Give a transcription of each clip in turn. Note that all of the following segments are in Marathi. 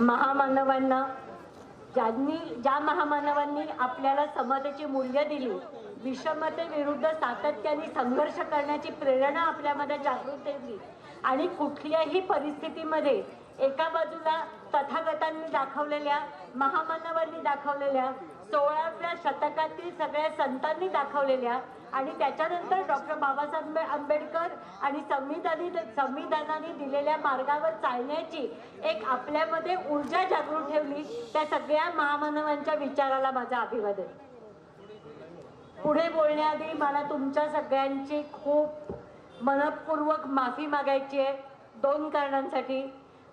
महामानवांना ज्यांनी ज्या महामानवांनी आपल्याला समतेची मूल्य दिली विषमतेविरुद्ध सातत्याने संघर्ष करण्याची प्रेरणा आपल्यामध्ये जागृत केली आणि कुठल्याही परिस्थितीमध्ये एका बाजूला तथागतांनी दाखवलेल्या महामानवांनी दाखवलेल्या सोळाव्या शतकातील सगळ्या संतांनी दाखवलेल्या आणि त्याच्यानंतर डॉक्टर बाबासाहेब आंबेडकर आणि संविधानी संविधानाने दिलेल्या मार्गावर चालण्याची एक आपल्यामध्ये ऊर्जा जागृत ठेवली. त्या सगळ्या महामानवांच्या विचाराला माझं अभिवादन. पुढे बोलण्याआधी मला तुमच्या सगळ्यांची खूप मनपूर्वक माफी मागायची आहे. दोन कारणांसाठी.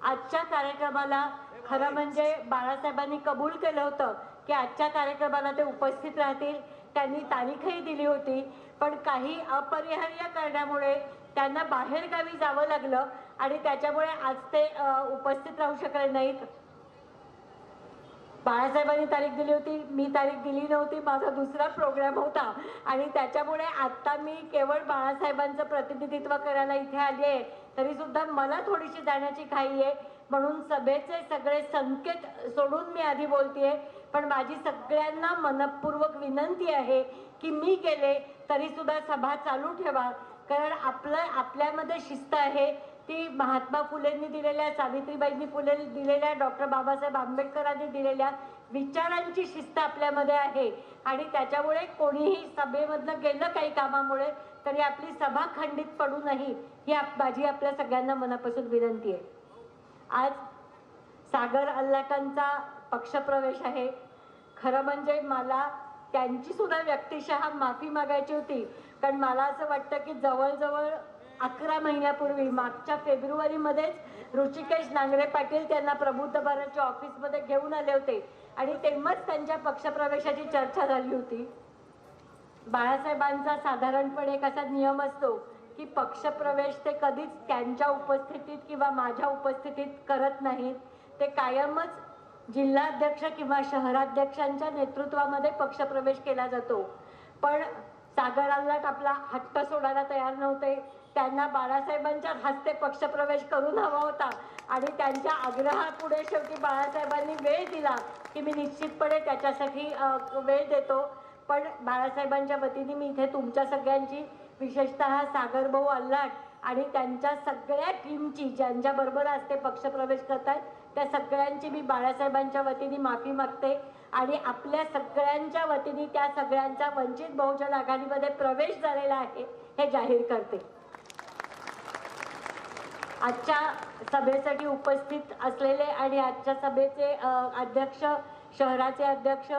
आजच्या कार्यक्रमाला खरं म्हणजे बाळासाहेबांनी कबूल केलं होतं की आजच्या कार्यक्रमाला ते उपस्थित राहतील. त्यांनी तारीखही दिली होती पण काही अपरिहार्य कारणामुळे त्यांना बाहेरगावी जावं लागलं आणि त्याच्यामुळे आज ते उपस्थित राहू शकले नाहीत. बाळासाहेबांनी तारीख दिली होती मी तारीख दिली नव्हती माझा दुसरा प्रोग्राम होता. आणि त्याच्यामुळे आता मी केवळ बाळासाहेबांचं प्रतिनिधित्व करायला इथे आली आहे. तरीसुद्धा मला थोडीशी जाण्याची घाई आहे. म्हणून सभेचे सगळे संकेत सोडून मी आधी बोलतेय. पण माझी सगळ्यांना मनपूर्वक विनंती आहे की मी गेले तरी सुद्धा सभा चालू ठेवा. कारण आपलं आपल्यामध्ये शिस्त आहे. ती महात्मा फुलेंनी दिलेल्या सावित्रीबाईंनी फुले दिलेल्या डॉक्टर बाबासाहेब आंबेडकरांनी दिलेल्या विचारांची शिस्त आपल्यामध्ये आहे. आणि त्याच्यामुळे कोणीही सभेमधलं गेलं काही कामामुळे तरी आपली सभा खंडित पडू नाही ही आप- माझी आपल्या सगळ्यांना मनापासून विनंती आहे. आज सागर अल्लाटांचा पक्षप्रवेश आहे. खरं म्हणजे मला त्यांची सुद्धा व्यक्तिशः माफी मागायची होती. कारण मला असं वाटतं की जवळजवळ अकरा महिन्यापूर्वी मागच्या फेब्रुवारीमध्येच ऋषिकेश नांगरे पाटील त्यांना प्रबुद्ध भारतच्या ऑफिसमध्ये घेऊन आले होते. आणि तेव्हाच त्यांच्या पक्षप्रवेशाची चर्चा झाली होती. बाळासाहेबांचा साधारणपणे एक असा नियम असतो की पक्षप्रवेश ते कधीच त्यांच्या उपस्थितीत किंवा माझ्या उपस्थितीत करत नाहीत. ते कायमच जिल्हाध्यक्ष किंवा शहराध्यक्षांच्या नेतृत्वामध्ये पक्षप्रवेश केला जातो. पण सागर अल्लाट आपला हट्ट सोडायला तयार नव्हते. त्यांना बाळासाहेबांच्या हस्ते पक्षप्रवेश करून हवा होता. आणि त्यांच्या आग्रहापुढे शेवटी बाळासाहेबांनी वेळ दिला की मी निश्चितपणे त्याच्यासाठी वेळ देतो. पण बाळासाहेबांच्या वतीने मी इथे तुमच्या सगळ्यांची विशेषतः सागरभाऊ अल्लाट आणि त्यांच्या सगळ्या टीमची ज्यांच्याबरोबर आज ते पक्षप्रवेश आहेत त्या सगळ्यांची मी बाळासाहेबांच्या वतीने माफी मागते आणि आपल्या सगळ्यांच्या वतीने त्या सगळ्यांचा वंचित बहुजन आघाडीमध्ये प्रवेश झालेला आहे हे जाहीर करते. आजच्या सभेसाठी उपस्थित असलेले आणि आजच्या सभेचे अध्यक्ष शहराचे अध्यक्ष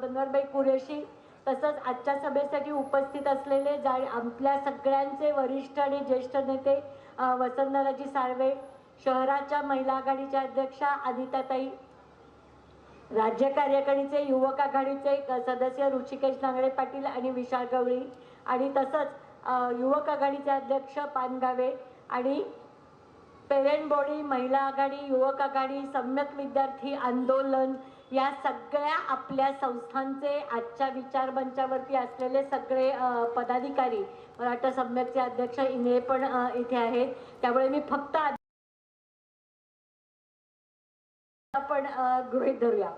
बनवरबाई कुरेशी तसंच आजच्या सभेसाठी उपस्थित असलेले जा आपल्या सगळ्यांचे वरिष्ठ आणि ज्येष्ठ नेते वसंतदादाजी साळवे शहराच्या महिला आघाडीच्या अध्यक्षा अनिताताई राज्य कार्यकारिणीचे युवक आघाडीचे सदस्य ऋषिकेश नांगडे पाटील आणि विशाल गवळी आणि तसंच युवक आघाडीचे अध्यक्ष पानगावे आणि पेरेंट बॉडी महिला आघाडी युवक आघाडी सम्यक विद्यार्थी आंदोलन या सगळ्या आपल्या संस्थांचे आजच्या विचारमंचावरती असलेले सगळे पदाधिकारी. मराठा सम्यकचे अध्यक्ष इंगळे पण इथे आहेत. त्यामुळे मी फक्त आपण गृहित धरूया.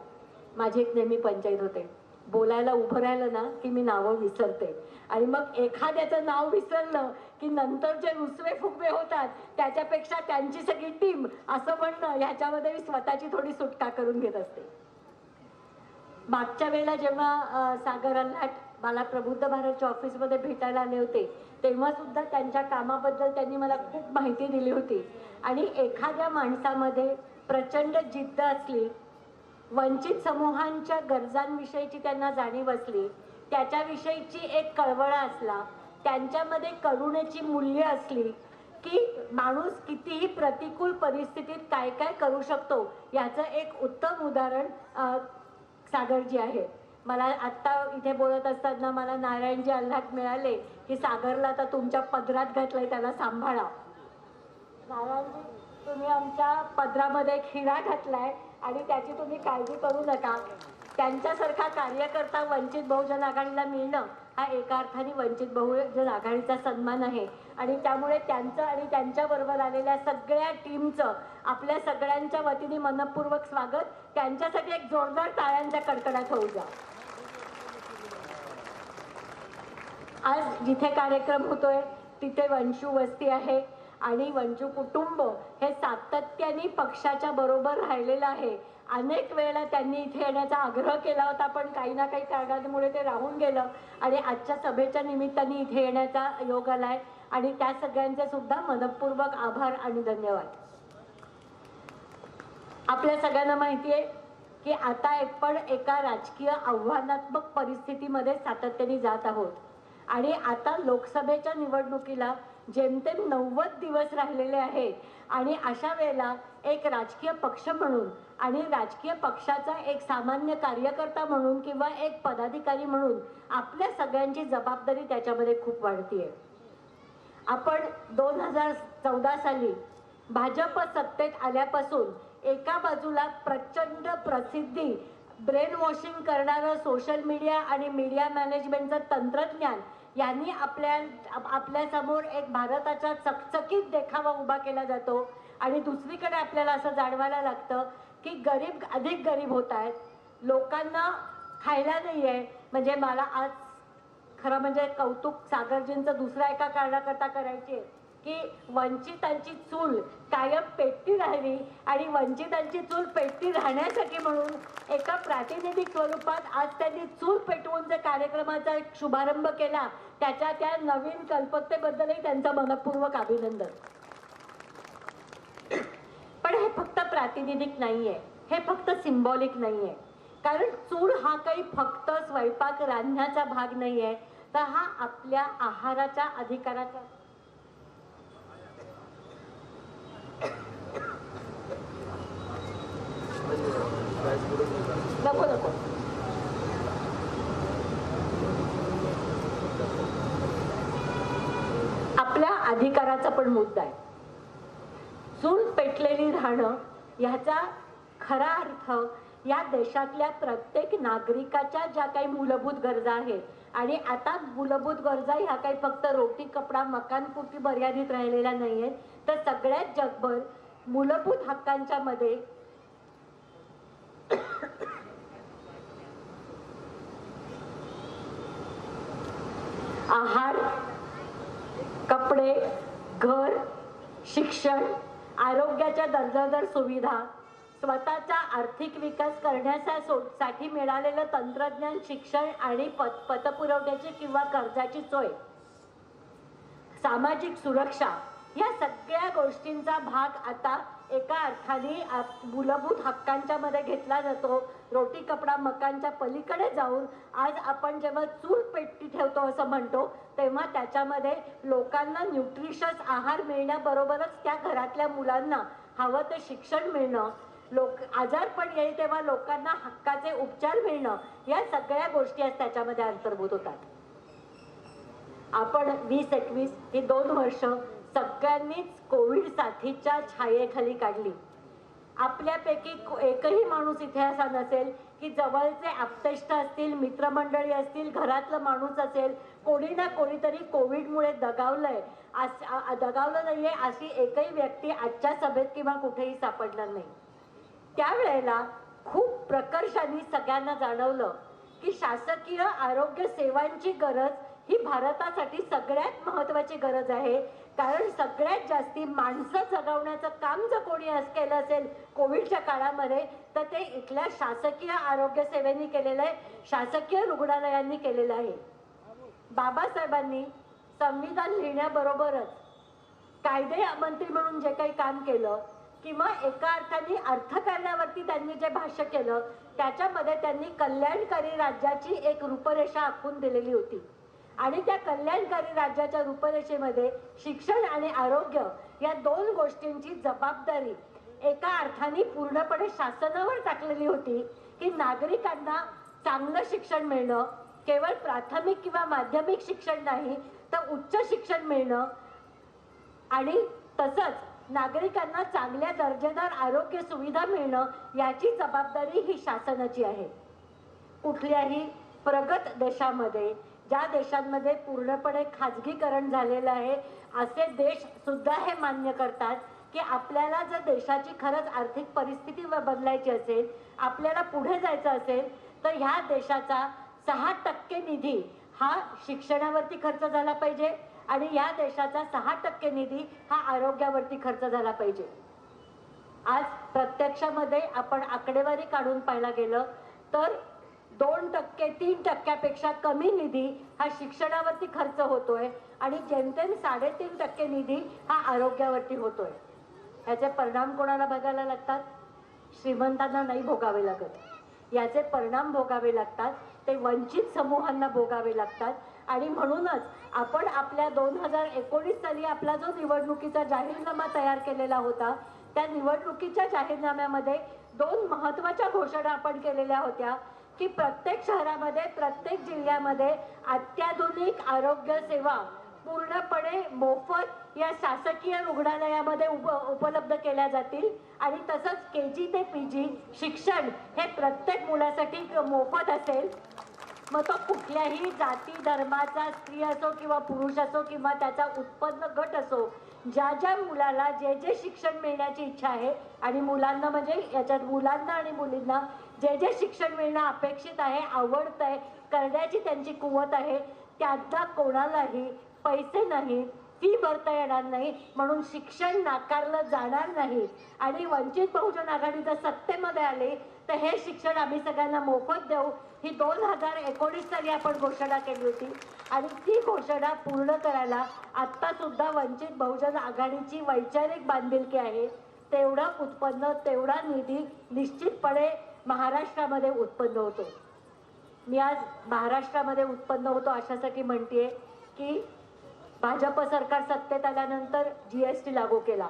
माझी एक नेहमी पंचायत होते. बोलायला उभं राहिलं ना की मी नावं विसरते. आणि मग एखाद्याचं नाव विसरलं की नंतर जे रुसवे फुगवे होतात त्याच्यापेक्षा त्यांची सगळी टीम असं म्हणणं ह्याच्यामध्ये मी स्वतःची थोडी सुटका करून घेत असते. मागच्या वेळेला जेव्हा सागर अल्हाट मला प्रबुद्ध भारतच्या ऑफिसमध्ये भेटायला आले होते तेव्हा सुद्धा त्यांच्या कामाबद्दल त्यांनी मला खूप माहिती दिली होती. आणि एखाद्या माणसामध्ये प्रचंड जिद्द असली वंचित समूहांच्या गरजांविषयीची त्यांना जाणीव असली त्याच्याविषयीची एक कळवळा असला त्यांच्यामध्ये करुणेची मूल्य असली की माणूस कितीही प्रतिकूल परिस्थितीत काय काय करू शकतो याचं एक उत्तम उदाहरण सागरजी आहे. मला आत्ता इथे बोलत असताना मला नारायणजी आल्हाट मिळाले की सागरला आता तुमच्या पदरात घातलंय त्याला सांभाळा. नारायणजी तुम्ही आमच्या पदरामध्ये एक हिरा घातलाय आणि त्याची तुम्ही काळजी करू नका. त्यांच्यासारखा कार्यकर्ता वंचित बहुजन आघाडीला मिळणं हा एका अर्थाने वंचित बहुजन आघाडीचा सन्मान आहे. आणि त्यामुळे त्यांचं आणि त्यांच्याबरोबर आलेल्या सगळ्या टीमचं आपल्या सगळ्यांच्या वतीने मनपूर्वक स्वागत. त्यांच्यासाठी एक जोरदार टाळ्यांच्या कडकडाट होऊ द्या. आज जिथे कार्यक्रम होतोय तिथे वंशू वस्ती आहे. आणि वंजू कुटुंब हे सातत्याने पक्षाच्या बरोबर राहिलेलं आहे. अनेक वेळेला त्यांनी इथे येण्याचा आग्रह केला होता पण काही ना काही कारणांमुळे ते राहून गेलं आणि आजच्या सभेच्या निमित्ताने इथे येण्याचा योग आलाय. आणि त्या सगळ्यांचे सुद्धा मनपूर्वक आभार आणि धन्यवाद. आपल्या सगळ्यांना माहिती आहे की आता आपण एका राजकीय आव्हानात्मक परिस्थितीमध्ये सातत्याने जात आहोत. आणि आता लोकसभेच्या निवडणुकीला जेमतेम नव्वद दिवस राहिलेले आहेत. आणि अशा वेळेला एक राजकीय पक्ष म्हणून आणि राजकीय पक्षाचा एक सामान्य कार्यकर्ता म्हणून किंवा एक पदाधिकारी म्हणून आपल्या सगळ्यांची जबाबदारी त्याच्यामध्ये खूप वाढतीये. आपण दोन हजार चौदा साली भाजप सत्तेत आल्यापासून एका बाजूला प्रचंड प्रसिद्धी ब्रेन वॉशिंग करणारं सोशल मीडिया आणि मीडिया मॅनेजमेंटचं तंत्रज्ञान यांनी आपल्या आपल्यासमोर एक भारताचा चकचकीत देखावा उभा केला जातो. आणि दुसरीकडे आपल्याला असं जाणवायला लागतं की गरीब अधिक गरीब होत आहेत. लोकांना खायला नाही आहे म्हणजे मला आज खरं म्हणजे कौतुक सागरजींचं दुसऱ्या एका कारणाकरता करायची आहे की वंचितांची चूल कायम पेटती राहिली आणि वंचितांची चूल पेटती राहण्यासाठी म्हणून एका प्रातिनिधिक स्वरूपात आज त्यांनी चूल पेटवून जे कार्यक्रमाचा एक शुभारंभ केला त्याच्या त्या नवीन कल्पकतेबद्दलही त्यांचं मनपूर्वक अभिनंदन. पण हे फक्त प्रातिनिधिक नाहीये हे फक्त सिम्बॉलिक नाहीये. कारण चूल हा काही फक्त स्वयंपाक रांधण्याचा भाग नाहीये तर हा आपल्या आहाराच्या अधिकाराचा नको नको आपल्या महत्त्वाचा पण मुद्दा आहे. चूल पेटलेली राहणं ह्याचा खरा अर्थ या देशातल्या प्रत्येक नागरिकाच्या ज्या काही मूलभूत गरजा आहेत आणि आता मूलभूत गरजा ह्या काही फक्त रोटी कपडा मकानपुरती मर्यादित राहिलेल्या नाही आहेत तर सगळ्यात जगभर मूलभूत हक्कांच्या मध्ये आहार कपडे घर शिक्षण आरोग्याच्या दर्जादर सुविधा स्वतःचा आर्थिक विकास करण्याचा साठी मिळालेलं तंत्रज्ञान शिक्षण आणि पत पतपुरवठ्याची किंवा कर्जाची सोय. सामाजिक सुरक्षा या सगळ्या गोष्टींचा भाग आता एका अर्थाने आप- मूलभूत हक्कांच्या मध्ये घेतला जातो. रोटी कपडा मकांच्या पलीकडे जाऊन आज आपण जेव्हा चूल पेटती ठेवतो असं म्हणतो तेव्हा त्याच्यामध्ये लोकांना न्यूट्रिशस आहार मिळण्याबरोबरच त्या घरातल्या मुलांना हवं ते शिक्षण मिळणं लोक आजारपण येईल तेव्हा लोकांना हक्काचे उपचार मिळणं या सगळ्या गोष्टी आज त्याच्यामध्ये अंतर्भूत होतात. आपण वीस एकवीस ही दोन वर्ष सगळ्यांनीच कोविड साथीच्या छायेखाली काढली. आपल्यापैकी एकही माणूस इथे असा नसेल की जवळचे आप्तेष्ट असतील मित्रमंडळी असतील घरातलं माणूस असेल कोणी ना कोणीतरी कोविडमुळे दगावलंय. अस- आ- दगावलं नाहीये अशी एकही व्यक्ती आजच्या सभेत किंवा कुठेही सापडणार नाही. त्यावेळेला खूप प्रकर्षाने सगळ्यांना जाणवलं की शासकीय आरोग्य सेवांची गरज ही भारतासाठी सगळ्यात महत्वाची गरज आहे. कारण सगळ्यात जास्ती माणसं जगवण्याचं काम जर कोणी असं केलं असेल कोविडच्या काळामध्ये तर ते इथल्या शासकीय आरोग्य सेवेनी केलेलं आहे. शासकीय रुग्णालयांनी केलेलं आहे. बाबासाहेबांनी संविधान लिहिण्याबरोबरच कायदे मंत्री म्हणून जे काही काम केलं किंवा एका अर्थाने अर्थकारणावरती त्यांनी जे भाष्य केलं त्याच्यामध्ये त्यांनी कल्याणकारी राज्याची एक रूपरेषा आखून दिलेली होती. आणि त्या कल्याणकारी राज्याच्या रूपरेषेमध्ये शिक्षण आणि आरोग्य या दोन गोष्टींची जबाबदारी एका अर्थाने पूर्णपणे शासनावर टाकलेली होती की नागरिकांना चांगलं शिक्षण मिळणं केवळ प्राथमिक किंवा माध्यमिक शिक्षण नाही तर उच्च शिक्षण मिळणं आणि तसंच नागरिकांना चांगल्या दर्जेदार आरोग्य सुविधा मिळणं याची जबाबदारी ही शासनाची आहे. कुठल्याही प्रगत देशामध्ये ज्या देशांमध्ये पूर्णपणे खाजगीकरण झालेलं आहे असे देश सुद्धा हे मान्य करतात की आपल्याला जर देशाची खरंच आर्थिक परिस्थिती बदलायची असेल आपल्याला पुढे जायचं असेल तर ह्या देशाचा सहा टक्के निधी हा शिक्षणावरती खर्च झाला पाहिजे आणि या देशाचा सहा टक्के निधी हा आरोग्यावरती खर्च झाला पाहिजे. आज प्रत्यक्षामध्ये आपण आकडेवारी काढून पाहायला गेलं तर दोन टक्के तीन टक्क्यापेक्षा कमी निधी हा शिक्षणावरती खर्च होतोय आणि जेमतेम साडेतीन टक्के निधी हा आरोग्यावरती होतोय. ह्याचे परिणाम कोणाला बघायला लागतात? श्रीमंतांना नाही भोगावे लागत. याचे परिणाम भोगावे लागतात ते वंचित समूहांना भोगावे लागतात आणि म्हणूनच आपण आपल्या दोन हजार एकोणीस साली आपला जो निवडणुकीचा जाहीरनामा तयार केलेला होता त्या निवडणुकीच्या जाहीरनाम्यामध्ये दोन महत्त्वाच्या घोषणा आपण केलेल्या होत्या. की प्रत्येक शहरामध्ये प्रत्येक जिल्ह्यामध्ये अत्याधुनिक आरोग्य सेवा पूर्णपणे मोफत या शासकीय रुग्णालयामध्ये उप उपलब्ध केल्या जातील. आणि तसंच के जी ते पी जी शिक्षण हे प्रत्येक मुलासाठी मोफत असेल. मग तो कुठल्याही जाती धर्माचा स्त्री असो किंवा पुरुष असो किंवा त्याचा उत्पन्न गट असो ज्या ज्या मुलाला जे जे शिक्षण मिळण्याची इच्छा आहे आणि मुलांना म्हणजे याच्यात मुलांना आणि मुलींना जे जे शिक्षण मिळणं अपेक्षित आहे आवडत आहे करण्याची त्यांची कुवत आहे त्यांना कोणालाही पैसे नाही फी भरता येणार नाही म्हणून शिक्षण नाकारलं जाणार नाही. आणि वंचित बहुजन आघाडी जर सत्तेमध्ये आली तर हे शिक्षण आम्ही सगळ्यांना मोफत देऊ. ही दोन हजार एकोणीस साली आपण घोषणा केली होती. आणि ती घोषणा पूर्ण करायला आत्तासुद्धा वंचित बहुजन आघाडीची वैचारिक बांधिलकी आहे. तेवढं उत्पन्न तेवढा निधी निश्चितपणे महाराष्ट्रामध्ये उत्पन्न होतो. मी आज महाराष्ट्रामध्ये उत्पन्न होतो अशासाठी म्हणते की भाजप सरकार सत्तेत आल्यानंतर जी एस टी लागू केला.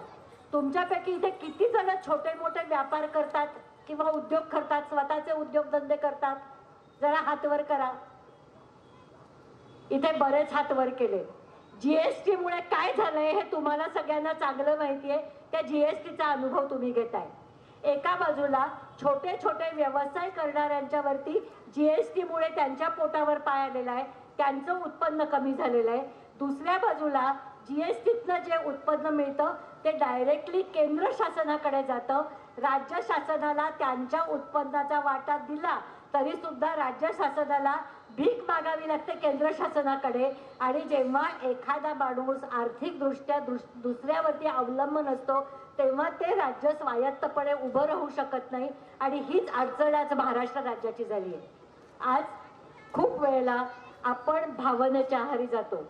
तुमच्यापैकी इथे किती जण छोटे मोठे व्यापार करतात किंवा उद्योग करतात स्वतःचे उद्योगधंदे करतात? जरा हातवर करा. इथे बरेच हातवर केले. जीएसटीमुळे काय झालंय हे तुम्हाला सगळ्यांना चांगलं माहिती आहे त्या जीएसटीचा अनुभव तुम्ही घेताय. एका बाजूला छोटे छोटे व्यवसाय करणाऱ्यांच्यावरती जी एस टीमुळे त्यांच्या पोटावर पाय आलेला आहे. त्यांचं उत्पन्न कमी झालेलं आहे. दुसऱ्या बाजूला जी एस टीतनं जे उत्पन्न मिळतं ते डायरेक्टली केंद्र शासनाकडे जातं. राज्य शासनाला त्यांच्या उत्पन्नाचा वाटा दिला तरी सुद्धा राज्य शासनाला भीक मागावी लागते केंद्र शासनाकडे. आणि जेव्हा एखादा माणूस आर्थिकदृष्ट्या दुस- दुसऱ्यावरती अवलंबून असतो तेव्हा ते राज्य स्वायत्तपणे उभं राहू शकत नाही. आणि हीच अडचण आज महाराष्ट्र राज्याची झाली आहे. आज खूप वेळेला आपण भावनेच्या आहारी जातो.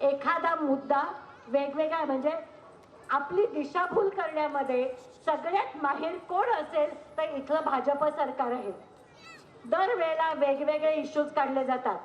एखादा मुद्दा वेगवेगळा म्हणजे आपली दिशाभूल करण्यामध्ये सगळ्यात माहीर कोण असेल तर इथलं भाजप सरकार आहे. दरवेळेला वेगवेगळे इश्यूज काढले जातात.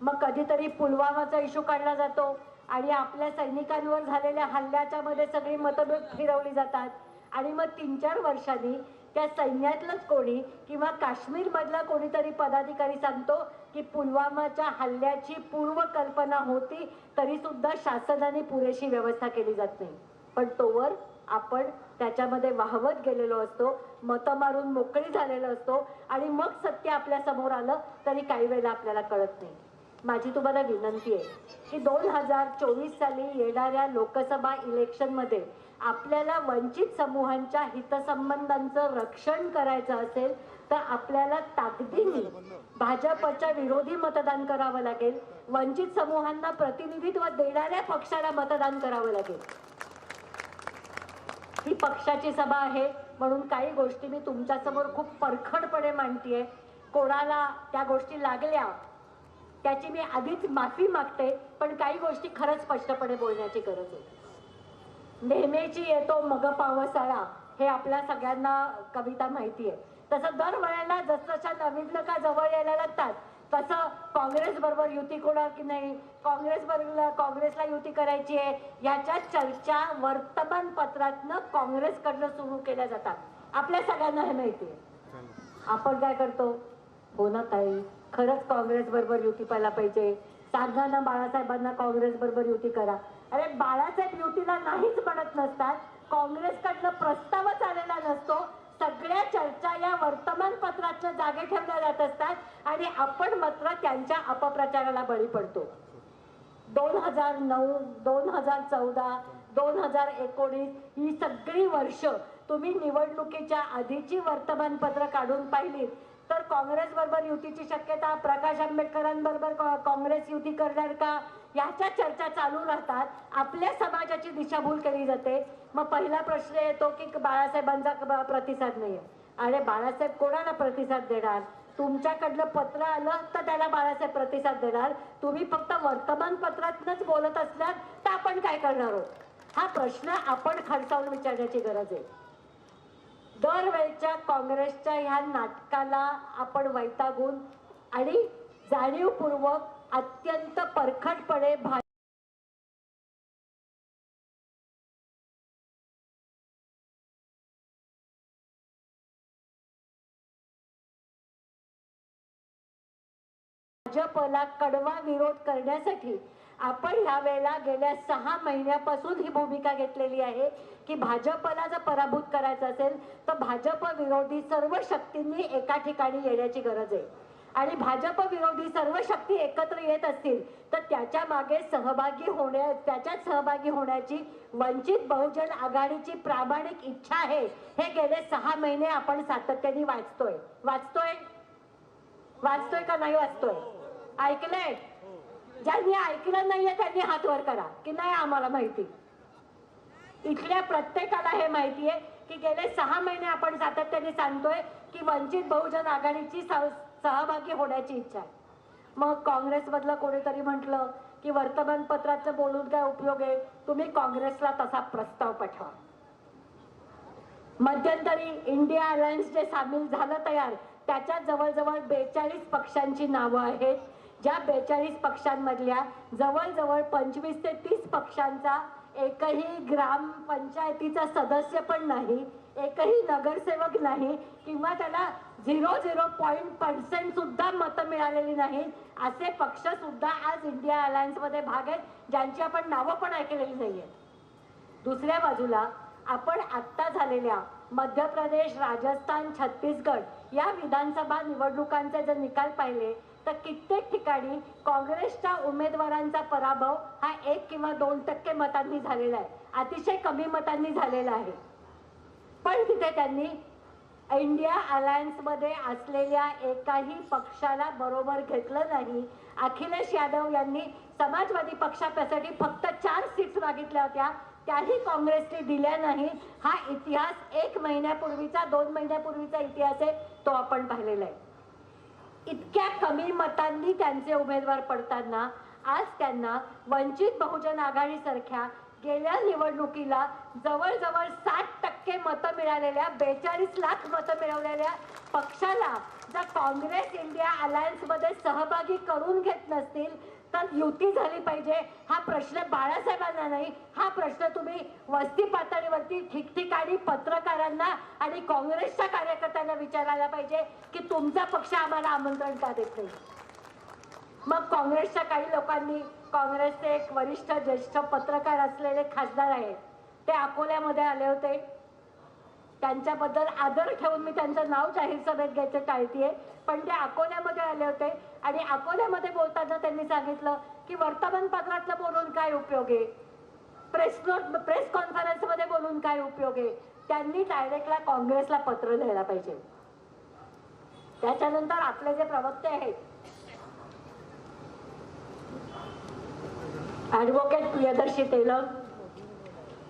मग कधीतरी पुलवामाचा इश्यू काढला जातो आणि आपल्या सैनिकांवर झालेल्या हल्ल्याच्या मध्ये सगळी मतभेद फिरवली जातात. आणि मग तीन चार वर्षांनी त्या सैन्यातलंच कोणी किंवा काश्मीरमधला कोणीतरी पदाधिकारी सांगतो की पुलवामाच्या हल्ल्याची पूर्वकल्पना होती तरी सुद्धा शासनाने पुरेशी व्यवस्था केली जात नाही. पण तोवर आपण त्याच्यामध्ये वाहवत गेलेलो असतो मतं मारून मोकळी झालेलो असतो आणि मग सत्य आपल्यासमोर आलं तरी काही वेळेला आपल्याला कळत नाही. माझी तुम्हाला विनंती आहे की दोन हजार चोवीस साली येणाऱ्या लोकसभा इलेक्शनमध्ये आपल्याला वंचित समूहांच्या हितसंबंधांचं रक्षण करायचं असेल तर आपल्याला ताकदीने भाजपच्या विरोधी मतदान करावं लागेल. वंचित समूहांना प्रतिनिधित्व देणाऱ्या पक्षाला मतदान करावं लागेल. ही पक्षाची सभा आहे. म्हणून काही गोष्टी मी तुमच्यासमोर खूप परखडपणे मांडतीये. कोणाला त्या गोष्टी लागल्या त्याची मी आधीच माफी मागते पण काही गोष्टी खरंच स्पष्टपणे बोलण्याची गरज आहे. नेहमीची येतो मग पावसाळा हे आपल्या सगळ्यांना कविता माहिती आहे तसं दरवेळेला जसजशा नवीनका जवळ यायला लागतात कसं काँग्रेस बरोबर युती कोणा की नाही? काँग्रेस बरोबर काँग्रेसला युती करायची आहे? याच्या चर्चा वर्तमानपत्रातनं काँग्रेसकडनं सुरू केल्या जातात. आपल्या सगळ्यांना हे माहिती आहे. आपण काय करतो? हो ना ताई. खरंच काँग्रेस बरोबर युती पाहायला पाहिजे. सांगा ना बाळासाहेबांना काँग्रेस बरोबर युती करा. अरे बाळासाहेब युतीला नाहीच म्हणत नसतात. काँग्रेसकडनं प्रस्तावच आलेला नसतो. सगळ्या चर्चा या वर्तमानपत्राच्या जागे ठेवल्या जात असतात आणि आपण मात्र त्यांच्या अपप्रचाराला बळी पडतो. दोन हजार नऊ दोन हजार चौदा दोन हजार एकोणीस ही सगळी वर्ष तुम्ही निवडणुकीच्या आधीची वर्तमानपत्र काढून पाहिली तर काँग्रेस बरोबर युतीची शक्यता प्रकाश आंबेडकरांबरोबर काँग्रेस युती करणार का? याच्या चर्चा चालू राहतात. आपल्या समाजाची दिशाभूल केली जाते. मग पहिला प्रश्न येतो की बाळासाहेबांचा प्रतिसाद नाहीये. अरे बाळासाहेब कोणाला प्रतिसाद देणार? तुमच्याकडलं पत्र आलं तर त्याला बाळासाहेब प्रतिसाद देणार. तुम्ही फक्त वर्तमानपत्रातनच बोलत असल्यास तर आपण काय करणार आहोत? हा प्रश्न आपण खडसावून विचारण्याची गरज आहे. दरवेळच्या काँग्रेसच्या ह्या नाटकाला आपण वैतागून आणि जाणीवपूर्वक अत्यंत परखटपणे भा भाजपला कडवा विरोध करण्यासाठी आपण ह्या वेळेला गेल्या सहा महिन्यापासून ही भूमिका घेतलेली आहे की भाजपला जर पराभूत करायचं असेल तर भाजप विरोधी सर्व शक्तींनी एका ठिकाणी येण्याची गरज आहे. आणि भाजप विरोधी सर्व शक्ती एकत्र येत असतील तर त्याच्यामागे सहभागी होण्या त्याच्यात सहभागी होण्याची वंचित बहुजन आघाडीची प्रामाणिक इच्छा आहे हे गेले सहा महिने आपण सातत्याने वाचतोय. वाचतोय? वाचतोय का नाही वाचतोय? ऐकलंय? ज्यांनी ऐकलं नाहीये त्यांनी हात वर करा. की नाही आम्हाला माहिती? इथल्या प्रत्येकाला हे माहितीये की गेले सहा महिने आपण सातत्याने सांगतोय की वंचित बहुजन आघाडीची सह- सहभागी होण्याची इच्छा आहे. मग काँग्रेसमधलं कोणीतरी म्हटलं की वर्तमानपत्राचं बोलून काय उपयोग आहे? तुम्ही काँग्रेसला तसा प्रस्ताव पाठवा. मध्यंतरी इंडिया अलायन्स जे सामील झालं तयार त्याच्यात जवळजवळ बेचाळीस पक्षांची नावं आहेत. ज्या बेचाळीस पक्षांमधल्या जवळजवळ पंचवीस ते तीस पक्षांचा एकही ग्रामपंचायतीचा सदस्य पण नाही एकही नगरसेवक नाही किंवा त्याला झिरो झिरो पॉईंट पर्सेंट सुद्धा मतं मिळालेली नाहीत असे पक्ष सुद्धा आज इंडिया अलायन्समध्ये भाग आहेत ज्यांची आपण नावं पण ऐकलेली नाही आहेत दुसऱ्या बाजूला आपण आत्ता झालेल्या मध्य प्रदेश राजस्थान छत्तीसगड या विधानसभा निवडणुकांचे जर निकाल पाहिले तर कित्येक ठिकाणी काँग्रेसच्या उमेदवारांचा पराभव हा एक किंवा दोन टक्के मतांनी झालेला आहे. अतिशय कमी मतांनी झालेला आहे. पण तिथे त्यांनी इंडिया अलायन्समध्ये असलेल्या एकाही पक्षाला बरोबर घेतलं नाही. अखिलेश यादव यांनी समाजवादी पक्षासाठी फक्त चार सीट्स मागितल्या होत्या. त्याही काँग्रेसने दिल्या नाही. हा इतिहास एक महिन्यापूर्वीचा दोन महिन्यापूर्वीचा इतिहास आहे तो आपण पाहिलेला आहे. इतक्या कमी मतांनी त्यांचे उमेदवार पडताना आज त्यांना वंचित बहुजन आघाडी सारख्या गेल्या निवडणुकीला जवळजवळ साठ टक्के मतं मिळालेल्या बेचाळीस लाख मतं मिळवलेल्या पक्षाला जर काँग्रेस इंडिया अलायन्समध्ये सहभागी करून घेत नसतील तर युती झाली पाहिजे. हा प्रश्न बाळासाहेबांना नाही. हा प्रश्न तुम्ही वस्ती पातळीवरती ठिकठिकाणी पत्रकारांना आणि काँग्रेसच्या कार्यकर्त्यांना विचारायला पाहिजे की तुमचा पक्ष आम्हाला आमंत्रण का देत नाही? मग काँग्रेसच्या काही लोकांनी काँग्रेसचे एक वरिष्ठ ज्येष्ठ पत्रकार असलेले खासदार आहेत ते अकोल्यामध्ये आले होते. त्यांच्याबद्दल आदर ठेवून मी त्यांचं नाव जाहीर सभेत घ्यायचं टाळतीये. पण ते अकोल्यामध्ये आले होते आणि अकोल्यामध्ये बोलताना त्यांनी सांगितलं की वर्तमानपत्रातलं बोलून काय उपयोग आहे? प्रेस नोट प्रेस कॉन्फरन्समध्ये बोलून काय उपयोग आहे? त्यांनी डायरेक्टला काँग्रेसला पत्र लिहायला पाहिजे. त्याच्यानंतर आपले जे प्रवक्ते आहेत. ऍडव्होकेट प्रियदर्शी तेलंग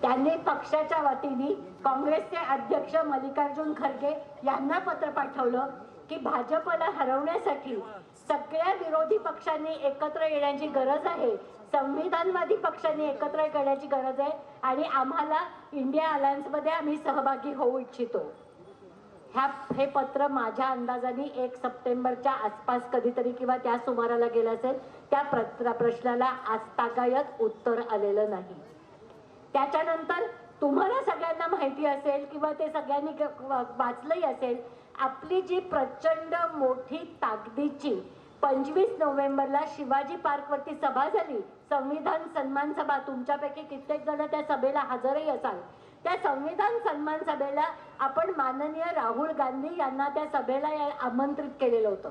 त्यांनी पक्षाच्या वतीने काँग्रेसचे अध्यक्ष मल्लिकार्जुन खरगे यांना पत्र पाठवलं की भाजपला हरवण्यासाठी सगळ्या विरोधी पक्षांनी एकत्र येण्याची गरज आहे. संविधानवादी पक्षांनी एकत्र करण्याची गरज आहे आणि आम्हाला इंडिया अलायन्समध्ये आम्ही सहभागी होऊ इच्छितो. ह्या हे पत्र माझ्या अंदाजाने एक सप्टेंबरच्या आसपास कधीतरी किंवा त्या सुमाराला गेलं असेल. त्या प्र- प्रश्नाला आजतागायत उत्तर आलेलं नाही. त्याच्यानंतर तुम्हाला सगळ्यांना माहिती असेल किंवा ते सगळ्यांनी वाचलंही असेल आपली जी प्रचंड मोठी ताकदीची पंचवीस नोव्हेंबरला शिवाजी पार्कवरती सभा झाली संविधान सन्मान सभा तुमच्यापैकी कित्येक जण त्या सभेला हजरही असाल. त्या संविधान सन्मान सभेला आपण माननीय राहुल गांधी यांना त्या सभेला या- आमंत्रित केलेलं होतं.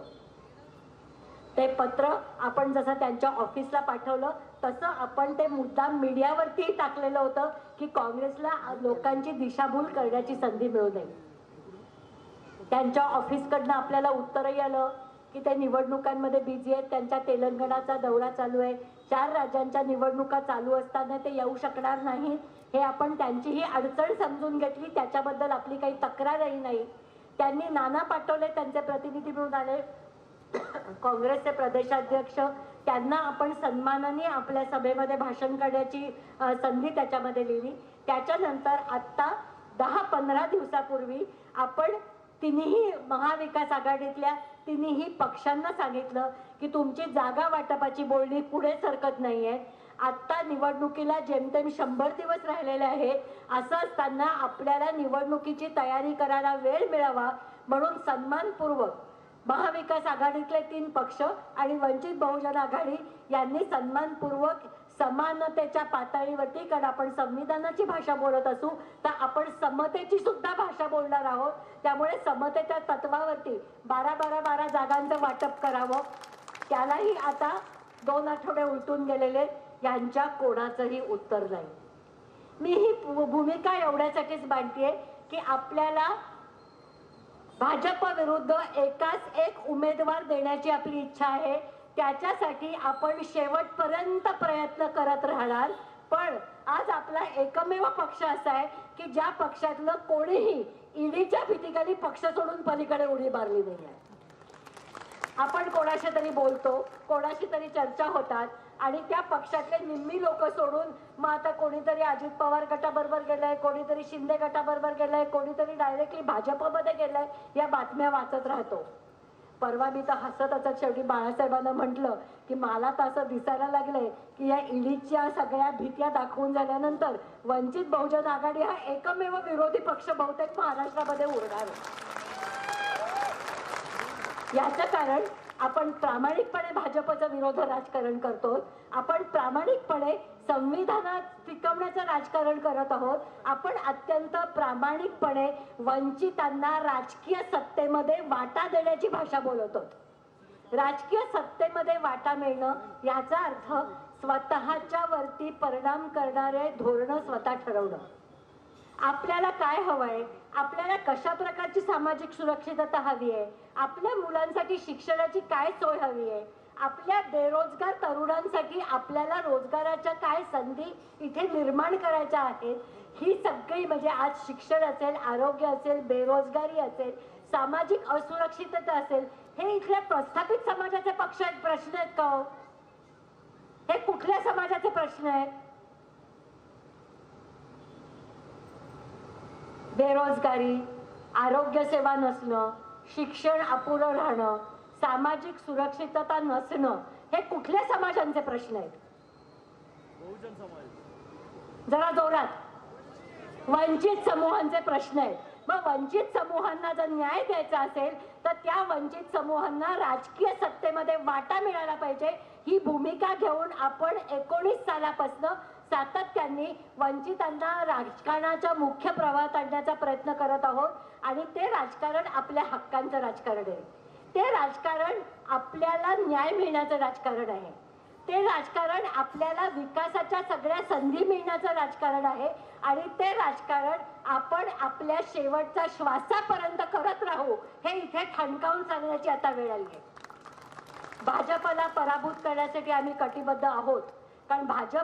ते पत्र आपण जसं त्यांच्या ऑफिसला पाठवलं तसं आपण ते मुद्दाम मीडियावरती टाकलेलं होतं की काँग्रेसला लोकांची दिशाभूल करण्याची संधी मिळू नये त्यांच्या ऑफिसकडनं आपल्याला उत्तरही आलं की ते निवडणुकांमध्ये बिझी आहेत त्यांच्या तेलंगणाचा दौरा चालू आहे. चार राज्यांच्या निवडणुका चालू असताना ते येऊ शकणार नाही हे आपण त्यांची ही अडचण समजून घेतली त्याच्याबद्दल आपली काही तक्रारही नाही. त्यांनी नाना पाटोले त्यांचे प्रतिनिधी म्हणून आले. काँग्रेसचे प्रदेशाध्यक्ष त्यांना आपण सन्मानाने आपल्या सभेमध्ये भाषण करण्याची संधी त्याच्यामध्ये लिहिली त्याच्यानंतर आत्ता दहा पंधरा दिवसापूर्वी आपण तिन्ही महाविकास आघाडीतल्या तिन्ही पक्षांना सांगितलं की तुमची जागा वाटपाची बोलणी पुढे सरकत नाहीये. आत्ता निवडणुकीला जेमतेम शंभर दिवस राहिलेले आहे असं असताना आपल्याला निवडणुकीची तयारी करायला वेळ मिळावा म्हणून सन्मानपूर्वक महाविकास आघाडीतले तीन पक्ष आणि वंचित बहुजन आघाडी यांनी सन्मानपूर्वक समानतेच्या पातळीवरती कारण आपण संविधानाची भाषा बोलत असू तर आपण समतेची सुद्धा भाषा बोलणार आहोत. त्यामुळे समतेच्या तत्वावरती बारा बारा बारा जागांचं वाटप करावं. त्यालाही आता दोन आठवडे उलटून गेलेले यांच्या कोणाचंही उत्तर नाही. मी ही भूमिका एवढ्यासाठीच मांडते की आपल्याला भाजप विरुद्ध एकाच एक उमेदवार देण्याची आपली इच्छा आहे. त्याच्यासाठी आपण शेवटपर्यंत प्रयत्न करत राहणार. पण आज आपला एकमेव पक्ष असा आहे की ज्या पक्षातलं कोणीही ईडीच्या भीतीखाली पक्ष सोडून पलीकडे उडी मारली नाही आहे आपण कोणाशी तरी बोलतो कोणाशी तरी चर्चा होतात आणि त्या पक्षातले निम्मी लोक सोडून मग आता कोणीतरी अजित पवार गटाबरोबर गेलंय कोणीतरी शिंदे गटाबरोबर गेलंय कोणीतरी डायरेक्टली भाजपमध्ये गेलंय या बातम्या वाचत राहतो. परवा मी तर हसत हसत शेवटी बाळासाहेबांना म्हटलं की मला तर असं दिसायला लागलंय की या ईडीच्या सगळ्या भीत्या दाखवून झाल्यानंतर वंचित बहुजन आघाडी हा एकमेव विरोधी पक्ष बहुतेक महाराष्ट्रामध्ये उरणार याचं कारण आपण प्रामाणिकपणे भाजपचं विरोध राजकारण करतो. आपण प्रामाणिकपणे संविधानात टिकवण्याचं राजकारण करत आहोत. आपण अत्यंत प्रामाणिकपणे वंचितांना राजकीय सत्तेमध्ये वाटा देण्याची भाषा बोलत आहोत राजकीय सत्तेमध्ये वाटा मिळणं याचा अर्थ स्वतःच्या वरती परिणाम करणारे धोरणं स्वतः ठरवणं. आपल्याला काय हवंय? आपल्याला कशा प्रकारची सामाजिक सुरक्षितता हवी आहे आपल्या मुलांसाठी शिक्षणाची काय सोय हवी आहे आपल्या बेरोजगार तरुणांसाठी आपल्याला रोजगाराच्या काय संधी इथे निर्माण करायच्या आहेत? ही सगळी म्हणजे आज शिक्षण असेल आरोग्य असेल बेरोजगारी असेल सामाजिक असुरक्षितता असेल हे इथल्या प्रस्थापित समाजाचे पक्ष आहेत प्रश्न आहेत का हो? हे कुठल्या समाजाचे प्रश्न आहेत? बेरोजगारी आरोग्यसेवा नसणं शिक्षण अपुरं राहणं सामाजिक सुरक्षितता नसणं हे कुठल्या समाजांचे प्रश्न आहेत? जरा जोरात. वंचित समूहांचे प्रश्न आहेत. मग वंचित समूहांना जर न्याय द्यायचा असेल तर त्या वंचित समूहांना राजकीय सत्तेमध्ये वाटा मिळाला पाहिजे. ही भूमिका घेऊन आपण एकोणीस सालापासून सातत्याने वंचितांना राजकारणाच्या मुख्य प्रवाहात आणण्याचा प्रयत्न करत आहोत आणि ते राजकारण आपल्या हक्कांचं राजकारण आहे. ते राजकारण आपल्याला न्याय मिळण्याचं राजकारण आहे. ते राजकारण आपल्याला विकासाच्या सगळ्या संधी मिळण्याचं राजकारण आहे आणि ते राजकारण आपण आपल्या शेवटच्या श्वासापर्यंत करत राहू हे इथे ठणकावून सांगण्याची आता वेळ आली आहे. भाजपला पराभूत करण्यासाठी आम्ही कटिबद्ध आहोत. कारण भाजपच्या